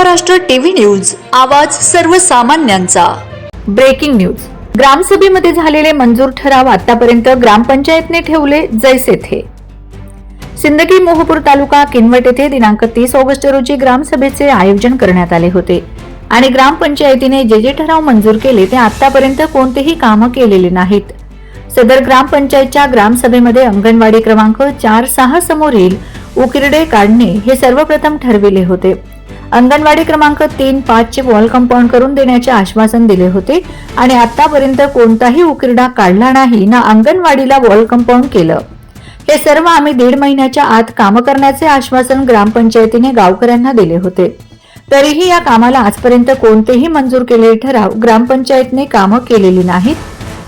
Maharashtra TV news आवाज सर्वसामान्यांचा. Breaking news. ग्रामसभेमध्ये झालेले मंजूर ठराव आतापर्यंत ग्रामपंचायतने ठेवले जैसे थे. सिंदगी मोहपूर तालुका किनवट येथे दिनांक तीस ऑगस्ट रोजी ग्रामसभेचे आयोजन करण्यात आले होते. आणि ग्रामपंचायतीने जे जे ठराव मंजूर केले ते आतापर्यंत कोणतेही कामं केलेले नाहीत. सदर ग्रामपंचायतच्या ग्रामसभेमध्ये अंगणवाडी क्रमांक चार सहा समोरील उकिरडे काढणे हे सर्वप्रथम ठरविले होते. अंगणवाडी क्रमांक तीन पाचचे वॉल कंपाऊंड करून देण्याचे आश्वासन दिले होते आणि आतापर्यंत कोणताही उकिरडा काढला नाही ना अंगणवाडीला वॉल कंपाऊंड केलं. हे सर्व आम्ही दीड महिन्याच्या आत काम करण्याचे आश्वासन ग्रामपंचायतीने गावकऱ्यांना दिले होते. तरीही या कामाला आजपर्यंत कोणतेही मंजूर केलेले ठराव ग्रामपंचायतने कामं केलेली नाहीत.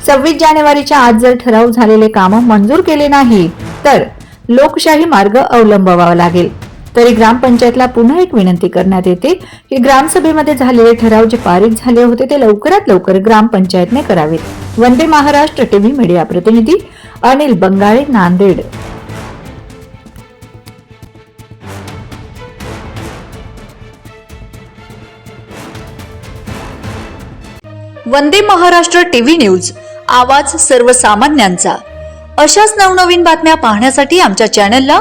सव्वीस जानेवारीच्या आज जर ठराव झालेले कामं मंजूर केले नाही तर लोकशाही मार्ग अवलंबावा लागेल. तरी ग्रामपंचायतला पुन्हा एक विनंती करण्यात येते की ग्रामसभेमध्ये झालेले ठराव जे पारित झाले होते ते लवकरात लवकर ग्रामपंचायतने करावेत. वंदे महाराष्ट्र टीव्ही मीडिया प्रतिनिधी अनिल बंगाळे नांदेड. वंदे महाराष्ट्र टीव्ही न्यूज आवाज सर्वसामान्यांचा. अशाच नवनवीन बातम्या पाहण्यासाठी आमच्या चॅनलला